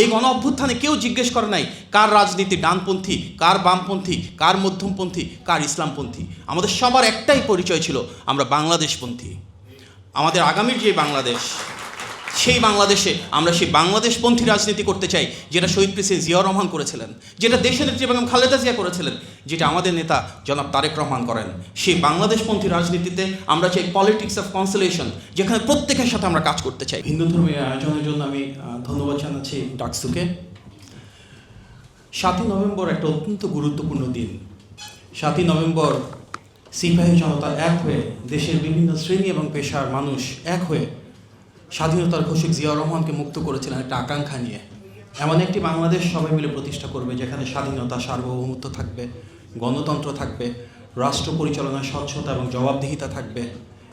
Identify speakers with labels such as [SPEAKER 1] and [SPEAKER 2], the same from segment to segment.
[SPEAKER 1] এই গণ অভ্যুত্থানে কেউ জিজ্ঞেস করে নাই, কার রাজনীতি ডানপন্থী, কার বামপন্থী, কার মধ্যমপন্থী, কার ইসলামপন্থী। আমাদের সবার একটাই পরিচয় ছিল, আমরা বাংলাদেশপন্থী। আমাদের আগামীর যে বাংলাদেশ সেই বাংলাদেশে আমরা সেই বাংলাদেশপন্থী রাজনীতি করতে চাই, যেটা শহীদ প্রেসিডেন্ট জিয়াউর রহমান করেছিলেন, যেটা দেশের নেত্রী বেগম খালেদা জিয়া করেছিলেন, যেটা আমাদের নেতা জনাব তারেক রহমান করেন। সেই বাংলাদেশপন্থী রাজনীতিতে আমরা চাই পলিটিক্স অফ কনসোলেশন যেখানে প্রত্যেকের সাথে আমরা কাজ করতে চাই। হিন্দু ধর্মের আয়োজনের জন্য আমি ধন্যবাদ জানাচ্ছি ডাকসুকে। সাতই নভেম্বর একটা অত্যন্ত গুরুত্বপূর্ণ দিন। সাতই নভেম্বর সিপাহী জনতা এক হয়ে দেশের বিভিন্ন শ্রেণি এবং পেশার মানুষ এক হয়ে স্বাধীনতার ঘোষক জিয়াউর রহমানকে মুক্ত করেছিলেন একটা আকাঙ্ক্ষা নিয়ে। এমন একটি বাংলাদেশ সবাই মিলে প্রতিষ্ঠা করবে, যেখানে স্বাধীনতা, সার্বভৌমত্ব থাকবে, গণতন্ত্র থাকবে, রাষ্ট্র পরিচালনায় স্বচ্ছতা এবং জবাবদিহিতা থাকবে।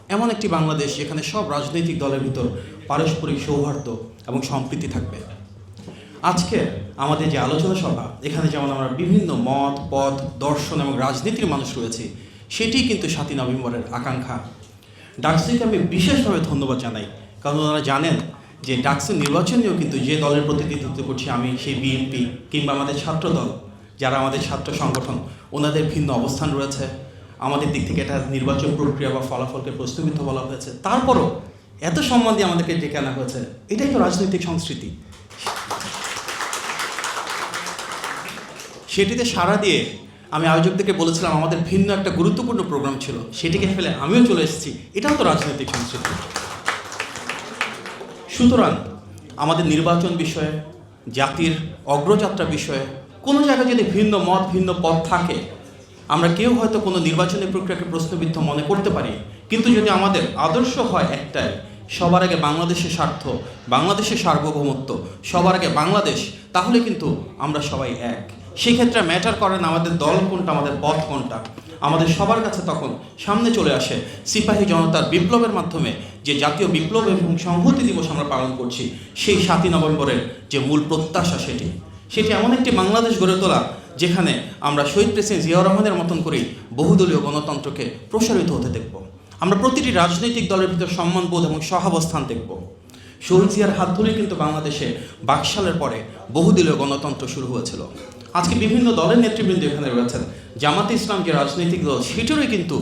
[SPEAKER 1] এমন একটি বাংলাদেশ যেখানে সব রাজনৈতিক দলের ভিতর পারস্পরিক সৌহার্দ্য এবং সম্প্রীতি থাকবে। আজকে আমাদের যে আলোচনা সভা, এখানে যেমন আমরা বিভিন্ন মত, পথ, দর্শন এবং রাজনীতির মানুষ রয়েছে সেটি কিন্তু সাতই নভেম্বরের আকাঙ্ক্ষা। ডাকসুকে আমি বিশেষভাবে ধন্যবাদ জানাই। কারণ ওনারা জানেন যে ডাকসু নির্বাচনেও কিন্তু যে দলের প্রতিনিধিত্ব করছি আমি, সেই বিএনপি কিংবা আমাদের ছাত্র দল, যারা আমাদের ছাত্র সংগঠন, ওনাদের ভিন্ন অবস্থান রয়েছে। আমাদের দিক থেকে এটা নির্বাচন প্রক্রিয়া বা ফলাফলকে প্রস্তুবিত বলা হয়েছে। তারপরও এত সম্মান দিয়ে আমাদেরকে ডেকে আনা হয়েছে, এটাই তো রাজনৈতিক সংস্কৃতি। সেটিতে সাড়া দিয়ে আমি আয়োজকদেরকে বলেছিলাম, আমাদের ভিন্ন একটা গুরুত্বপূর্ণ প্রোগ্রাম ছিল, সেটিকে ফেলে আমিও চলে এসেছি। এটাও তো রাজনৈতিক সংস্কৃতি। সুতরাং আমাদের নির্বাচন বিষয়ে, জাতির অগ্রযাত্রা বিষয়ে কোনো জায়গায় যদি ভিন্ন মত, ভিন্ন পথ থাকে, আমরা কেউ হয়তো কোনো নির্বাচনী প্রক্রিয়াকে প্রশ্নবিদ্ধ মনে করতে পারি। কিন্তু যদি আমাদের আদর্শ হয় একটাই, সবার আগে বাংলাদেশের স্বার্থ, বাংলাদেশের সার্বভৌমত্ব, সবার আগে বাংলাদেশ, তাহলে কিন্তু আমরা সবাই এক। সেক্ষেত্রে ম্যাটার করে না আমাদের দল কোনটা, আমাদের পথ কোনটা। আমাদের সবার কাছে তখন সামনে চলে আসে সিপাহী জনতার বিপ্লবের মাধ্যমে যে জাতীয় বিপ্লব এবং সংহতি দিবস আমরা পালন করছি, সেই সাতই নভেম্বরের যে মূল প্রত্যাশা সেটি। সেটি এমন একটি বাংলাদেশ গড়ে তোলা, যেখানে আমরা শহীদ প্রেসিডেন্ট জিয়াউর রহমানের মতন করেই বহুদলীয় গণতন্ত্রকে প্রসারিত হতে দেখব। আমরা প্রতিটি রাজনৈতিক দলের ভিতর সম্মানবোধ এবং সহাবস্থান দেখব। শহীদ জিয়ার হাত ধরেই কিন্তু বাংলাদেশে বাকশালের পরে বহুদলীয় গণতন্ত্র শুরু হয়েছিল। আজকে বিভিন্ন দলের নেতৃবৃন্দ এখানে রয়েছেন। জামাতে ইসলাম যে রাজনৈতিক দল সেটারই কিন্তু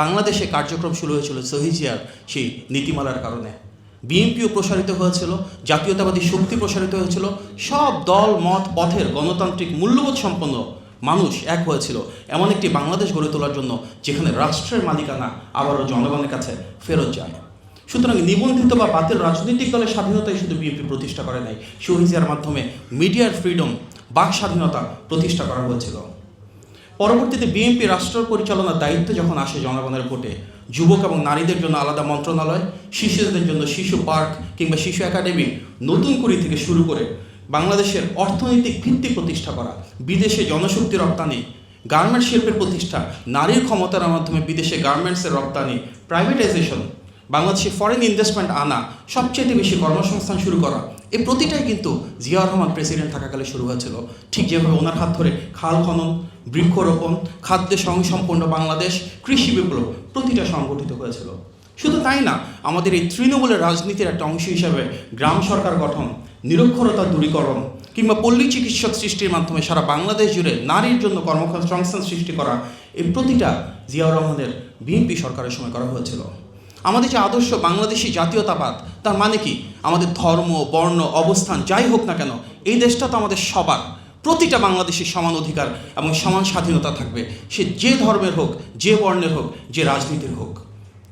[SPEAKER 1] বাংলাদেশে কার্যক্রম শুরু হয়েছিল শহীদ জিয়ার সেই নীতিমালার কারণে। বিএনপিও প্রসারিত হয়েছিল, জাতীয়তাবাদী শক্তি প্রসারিত হয়েছিল, সব দল, মত, পথের গণতান্ত্রিক মূল্যবোধ সম্পন্ন মানুষ এক হয়েছিল। এমন একটি বাংলাদেশ গড়ে তোলার জন্য যেখানে রাষ্ট্রের মালিকানা আবারও জনগণের কাছে ফেরত যায়। সুতরাং নিবন্ধিত বা বাতিল রাজনৈতিক দলের স্বাধীনতাই শুধু বিএনপি প্রতিষ্ঠা করে নাই শহীদিয়ার মাধ্যমে মিডিয়ার ফ্রিডম, বাক স্বাধীনতা প্রতিষ্ঠা করা হয়েছিল। পরবর্তীতে বিএনপি রাষ্ট্র পরিচালনার দায়িত্ব যখন আসে জনগণের ভোটে, যুবক এবং নারীদের জন্য আলাদা মন্ত্রণালয়, শিশুদের জন্য শিশু পার্ক কিংবা শিশু একাডেমি নতুন কুড়ি থেকে শুরু করে বাংলাদেশের অর্থনৈতিক ভিত্তি প্রতিষ্ঠা করা, বিদেশে জনশক্তি রপ্তানি গার্মেন্টস শিল্পের প্রতিষ্ঠা, নারীর ক্ষমতার মাধ্যমে বিদেশে গার্মেন্টসের রপ্তানি প্রাইভেটাইজেশন বাংলাদেশে ফরেন ইনভেস্টমেন্ট আনা সবচেয়ে বেশি কর্মসংস্থান শুরু করা এই প্রতিটাই কিন্তু জিয়াউর রহমান প্রেসিডেন্ট থাকাকালে শুরু হয়েছিল। ঠিক যেভাবে ওনার হাত ধরে খাল খনন, বৃক্ষরোপণ খাদ্যে স্বয়ংসম্পন্ন বাংলাদেশ, কৃষি বিপ্লব প্রতিটা সংগঠিত হয়েছিল। শুধু তাই না, আমাদের এই তৃণমূলের রাজনীতির একটা অংশ হিসাবে গ্রাম সরকার গঠন, নিরক্ষরতা দূরীকরণ কিংবা পল্লী চিকিৎসক সৃষ্টির মাধ্যমে সারা বাংলাদেশ জুড়ে নারীর জন্য কর্মসংস্থান সৃষ্টি করা, এই প্রতিটা জিয়াউর রহমানের বিএনপি সরকারের সময় করা হয়েছিল। আমাদের যে আদর্শ বাংলাদেশি জাতীয়তাবাদ, তার মানে কি? আমাদের ধর্ম, বর্ণ, অবস্থান, যাই হোক না কেন, এই দেশটা তো আমাদের সবার। প্রতিটা বাংলাদেশের সমান অধিকার এবং সমান স্বাধীনতা থাকবে। সে যে ধর্মের হোক, যে বর্ণের হোক, যে রাজনীতির হোক।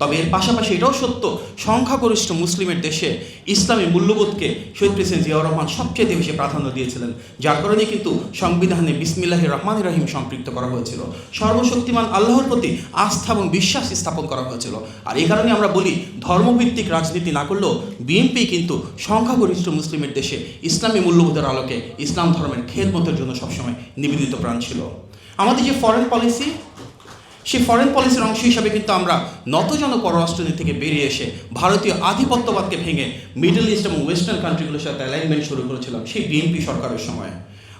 [SPEAKER 1] তবে এর পাশাপাশি এটাও সত্য, সংখ্যাগরিষ্ঠ মুসলিমের দেশে ইসলামী মূল্যবোধকে শহীদ প্রেসিডেন্ট জিয়াউর রহমান সবচেয়ে বেশি প্রাধান্য দিয়েছিলেন। যার কারণে কিন্তু সংবিধানে বিসমিল্লাহ রহমান রাহিম সম্পৃক্ত করা হয়েছিল। সর্বশক্তিমান আল্লাহর প্রতি আস্থা এবং বিশ্বাস স্থাপন করা হয়েছিল। আর এই কারণে আমরা বলি, ধর্মভিত্তিক রাজনীতি না করলেও বিএনপি কিন্তু সংখ্যাগরিষ্ঠ মুসলিমের দেশে ইসলামী মূল্যবোধের আলোকে ইসলাম ধর্মের খেদমতের জন্য সবসময় নিবেদিত প্রাণ ছিল। আমাদের যে ফরেন পলিসি সেই ফরেন পলিসির অংশ হিসাবে কিন্তু আমরা নতজন পররাষ্ট্রনীতি থেকে বেরিয়ে এসে ভারতীয় আধিপত্যবাদকে ভেঙে মিডল ইস্ট এবং ওয়েস্টার্ন কান্ট্রিগুলোর সাথে অ্যালাইনমেন্ট শুরু করেছিলাম সেই বিএনপি সরকারের সময়।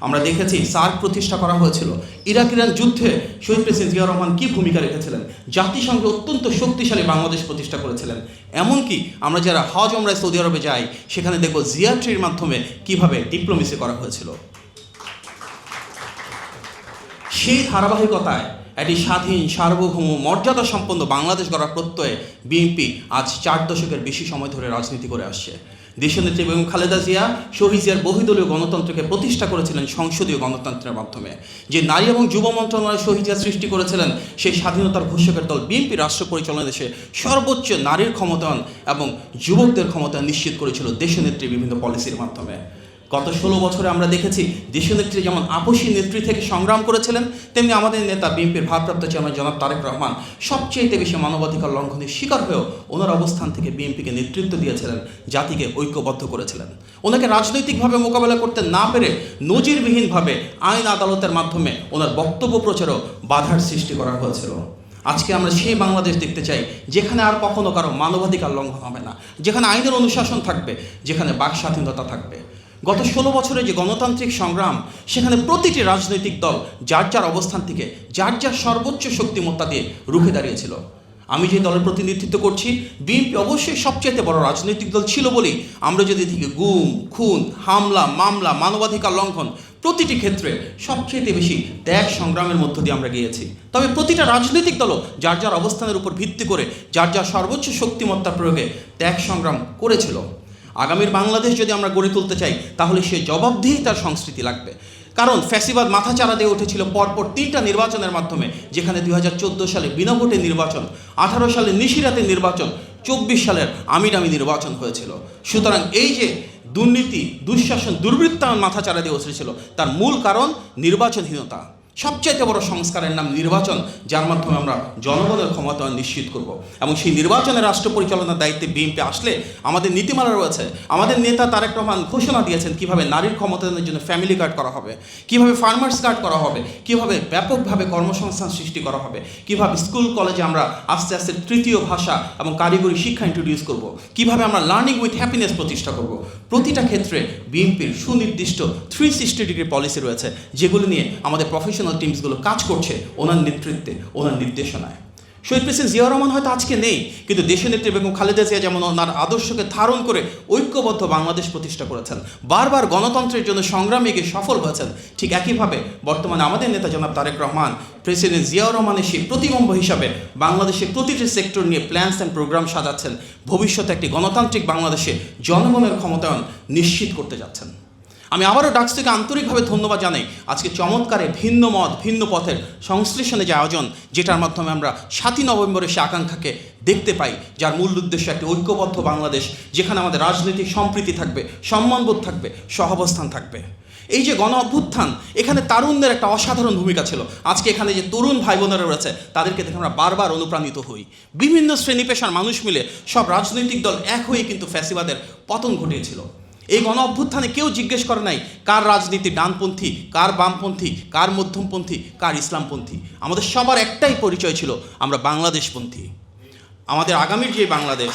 [SPEAKER 1] আমরা দেখেছি সার্ক প্রতিষ্ঠা করা হয়েছিল। ইরাক ইরান যুদ্ধে শহীদ প্রেসিডেন্ট জিয়া রহমান কী ভূমিকা রেখেছিলেন? জাতিসংঘে অত্যন্ত শক্তিশালী বাংলাদেশ প্রতিষ্ঠা করেছিলেন। এমনকি আমরা যারা হজ আমরায় সৌদি আরবে যাই, সেখানে দেখব জিয়াট্রির মাধ্যমে কীভাবে ডিপ্লোমেসি করা হয়েছিল। সেই ধারাবাহিকতায় একটি স্বাধীন, সার্বভৌম মর্যাদা সম্পন্ন বাংলাদেশ গড়ার প্রত্যয়ে বিএনপি আজ চার দশকের বেশি সময় ধরে রাজনীতি করে আসছে। দেশনেত্রী বেগম খালেদা জিয়া শহীদ জিয়ার বহুদলীয় গণতন্ত্রকে প্রতিষ্ঠা করেছিলেন সংসদীয় গণতন্ত্রের মাধ্যমে। যে নারী এবং যুব মন্ত্রণালয় শহীদ জিয়া সৃষ্টি করেছিলেন সেই স্বাধীনতার ঘোষকের দল বিএনপি রাষ্ট্র পরিচালনা দেশে সর্বোচ্চ নারীর ক্ষমতায়ন এবং যুবকদের ক্ষমতায়ন নিশ্চিত করেছিল দেশনেত্রী বিভিন্ন পলিসির মাধ্যমে। গত ষোলো বছরে আমরা দেখেছি দেশনেত্রী যেমন আপসী নেত্রী থেকে সংগ্রাম করেছিলেন, তেমনি আমাদের নেতা বিএনপির ভারপ্রাপ্ত চেয়ারম্যান জনাব তারেক রহমান সবচেয়ে বেশি মানবাধিকার লঙ্ঘনের শিকার হয়েও ওনার অবস্থান থেকে বিএনপিকে নেতৃত্ব দিয়েছিলেন, জাতিকে ঐক্যবদ্ধ করেছিলেন। ওনাকে রাজনৈতিকভাবে মোকাবেলা করতে না পেরে নজিরবিহীনভাবে আইন আদালতের মাধ্যমে ওনার বক্তব্য প্রচারও বাধার সৃষ্টি করা হয়েছিল। আজকে আমরা সেই বাংলাদেশ দেখতে চাই, যেখানে আর কখনো কারও মানবাধিকার লঙ্ঘন হবে না, যেখানে আইনের অনুশাসন থাকবে, যেখানে বাক স্বাধীনতা থাকবে। গত ষোলো বছরে যে গণতান্ত্রিক সংগ্রাম, সেখানে প্রতিটি রাজনৈতিক দল যার যার অবস্থান থেকে, যার যার সর্বোচ্চ শক্তিমত্তা দিয়ে রুখে দাঁড়িয়েছিল। আমি যে দলের প্রতিনিধিত্ব করছি, বিএনপি অবশ্যই সবচেয়ে বড় রাজনৈতিক দল ছিল বলেই আমরা যদি দেখি গুম, খুন, হামলা, মামলা, মানবাধিকার লঙ্ঘন, প্রতিটি ক্ষেত্রে সবচেয়ে বেশি ত্যাগ সংগ্রামের মধ্য দিয়ে আমরা গিয়েছি। তবে প্রতিটা রাজনৈতিক দলও যার যার অবস্থানের উপর ভিত্তি করে, যার যার সর্বোচ্চ শক্তিমত্তা প্রয়োগে ত্যাগ সংগ্রাম করেছিল। আগামীর বাংলাদেশ যদি আমরা গড়ে তুলতে চাই, তাহলে সে জবাবদিহি তার সংস্কৃতি লাগবে। কারণ ফ্যাসিবাদ মাথাচাড়া দিয়ে উঠেছিল পরপর তিনটা নির্বাচনের মাধ্যমে, যেখানে দু হাজার চোদ্দ সালে বিনা ভোটে নির্বাচন, আঠারো সালে নিশিরাতের নির্বাচন, চব্বিশ সালের আমিরামি নির্বাচন হয়েছিল। সুতরাং এই যে দুর্নীতি, দুঃশাসন, দুর্বৃত্তায়ন মাথাচাড়া দিয়ে উঠেছিল, তার মূল কারণ নির্বাচনহীনতা। সবচাইতে বড় সংস্কারের নাম নির্বাচন, যার মাধ্যমে আমরা জনগণের ক্ষমতা নিশ্চিত করব। এবং সেই নির্বাচনের রাষ্ট্র পরিচালনার দায়িত্বে বিএনপি আসলে আমাদের নীতিমালা রয়েছে। আমাদের নেতা তারেক রহমান ঘোষণা দিয়েছেন কীভাবে নারীর ক্ষমতায়নের জন্য ফ্যামিলি কার্ড করা হবে, কীভাবে ফার্মার্স কার্ড করা হবে, কীভাবে ব্যাপকভাবে কর্মসংস্থান সৃষ্টি করা হবে, কীভাবে স্কুল, কলেজে আমরা আস্তে আস্তে তৃতীয় ভাষা এবং কারিগরি শিক্ষা ইন্ট্রোডিউস করব, কীভাবে আমরা লার্নিং উইথ হ্যাপিনেস প্রতিষ্ঠা করব। প্রতিটা ক্ষেত্রে বিএনপির সুনির্দিষ্ট থ্রি সিক্সটি ডিগ্রি পলিসি রয়েছে, যেগুলো নিয়ে আমাদের প্রফেশনাল টিমসগুলো কাজ করছে ওনার নেতৃত্বে, ওনার নির্দেশনায়। শহীদ প্রেসিডেন্ট জিয়া রহমান হয়তো আজকে নেই, কিন্তু দেশনেত্রী বেগম খালেদা জিয়া যেমন ওনার আদর্শকে ধারণ করে ঐক্যবদ্ধ বাংলাদেশ প্রতিষ্ঠা করেছেন, বারবার গণতন্ত্রের জন্য সংগ্রামে গিয়ে সফল হয়েছেন, ঠিক একইভাবে বর্তমানে আমাদের নেতা জনাব তারেক রহমান, প্রেসিডেন্ট জিয়াউর রহমানের সেই প্রতিবম্ব হিসাবে বাংলাদেশের প্রতিটি সেক্টর নিয়ে প্ল্যানস অ্যান্ড প্রোগ্রাম সাজাচ্ছেন, ভবিষ্যতে একটি গণতান্ত্রিক বাংলাদেশে জনগণের ক্ষমতায়ন নিশ্চিত করতে যাচ্ছেন। আমি আবারও ডাকস থেকে আন্তরিকভাবে ধন্যবাদ জানাই। আজকে চমৎকারে ভিন্ন মত, ভিন্ন পথের সংশ্লেষণে যে আয়োজন, যেটার মাধ্যমে আমরা সাতই নভেম্বরে সে আকাঙ্ক্ষাকে দেখতে পাই, যার মূল উদ্দেশ্য একটি ঐক্যবদ্ধ বাংলাদেশ, যেখানে আমাদের রাজনৈতিক সম্প্রীতি থাকবে, সম্মানবোধ থাকবে, সহাবস্থান থাকবে। এই যে গণ অভ্যুত্থান, এখানে তারুণদের একটা অসাধারণ ভূমিকা ছিল। আজকে এখানে যে তরুণ ভাই বোনেরা রয়েছে, তাদেরকে দেখে আমরা বারবার অনুপ্রাণিত হই। বিভিন্ন শ্রেণি পেশার মানুষ মিলে সব রাজনৈতিক দল এক হয়ে কিন্তু ফ্যাসিবাদের পতন ঘটিয়েছিল। এই গণ অভ্যুত্থানে কেউ জিজ্ঞেস করে নাই, কার রাজনীতি ডানপন্থী, কার বামপন্থী, কার মধ্যমপন্থী, কার ইসলামপন্থী। আমাদের সবার একটাই পরিচয় ছিল, আমরা বাংলাদেশপন্থী। আমাদের আগামীর যে বাংলাদেশ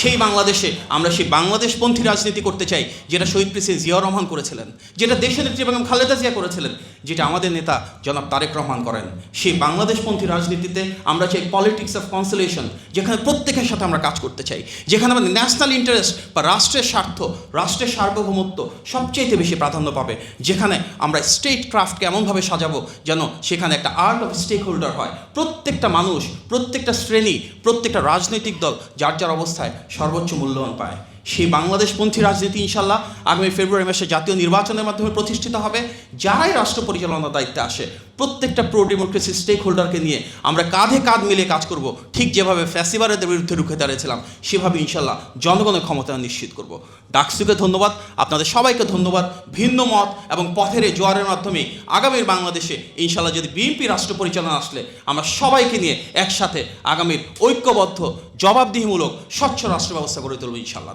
[SPEAKER 1] সেই বাংলাদেশে আমরা সেই বাংলাদেশপন্থী রাজনীতি করতে চাই, যেটা শহীদ প্রেসিডেন্ট জিয়াউর রহমান করেছিলেন, যেটা দেশের নেত্রী বেগম খালেদা জিয়া করেছিলেন, যেটা আমাদের নেতা জনাব তারেক রহমান করেন। সেই বাংলাদেশপন্থী রাজনীতিতে আমরা চাই পলিটিক্স অফ কনসোলেশন যেখানে প্রত্যেকের সাথে আমরা কাজ করতে চাই, যেখানে আমাদের ন্যাশনাল ইন্টারেস্ট বা রাষ্ট্রের স্বার্থ, রাষ্ট্রের সার্বভৌমত্ব সবচেয়ে বেশি প্রাধান্য পাবে, যেখানে আমরা স্টেট ক্রাফটকে এমনভাবে সাজাবো যেন সেখানে একটা আর্ট অফ স্টেক হোল্ডার হয়। প্রত্যেকটা মানুষ, প্রত্যেকটা শ্রেণি, প্রত্যেকটা রাজনৈতিক দল, যার যার অবস্থায় সর্বোচ্চ মূল্যায়ন পায়। সেই বাংলাদেশপন্থী রাজনীতি ইনশাল্লাহ আগামী ফেব্রুয়ারি মাসে জাতীয় নির্বাচনের মাধ্যমে প্রতিষ্ঠিত হবে, যারাই রাষ্ট্র পরিচালনার দায়িত্বে আসে। প্রত্যেকটা প্রো ডেমোক্রেসি স্টেক হোল্ডারকে নিয়ে আমরা কাঁধে কাঁধ মিলে কাজ করব। ঠিক যেভাবে ফ্যাসিবারের বিরুদ্ধে রুখে দাঁড়িয়েছিলাম, সেভাবে ইনশাল্লাহ জনগণের ক্ষমতায়ন নিশ্চিত করব। ডাকসুকে ধন্যবাদ। আপনাদের সবাইকে ধন্যবাদ। ভিন্ন মত এবং পথের জোয়ারের মাধ্যমে আগামীর বাংলাদেশে ইনশাল্লাহ যদি বিএনপি রাষ্ট্র পরিচালনা আসলে, আমরা সবাইকে নিয়ে একসাথে আগামীর ঐক্যবদ্ধ, জবাবদিহিমূলক, স্বচ্ছ রাষ্ট্র ব্যবস্থা গড়ে তুলব ইনশাল্লাহ।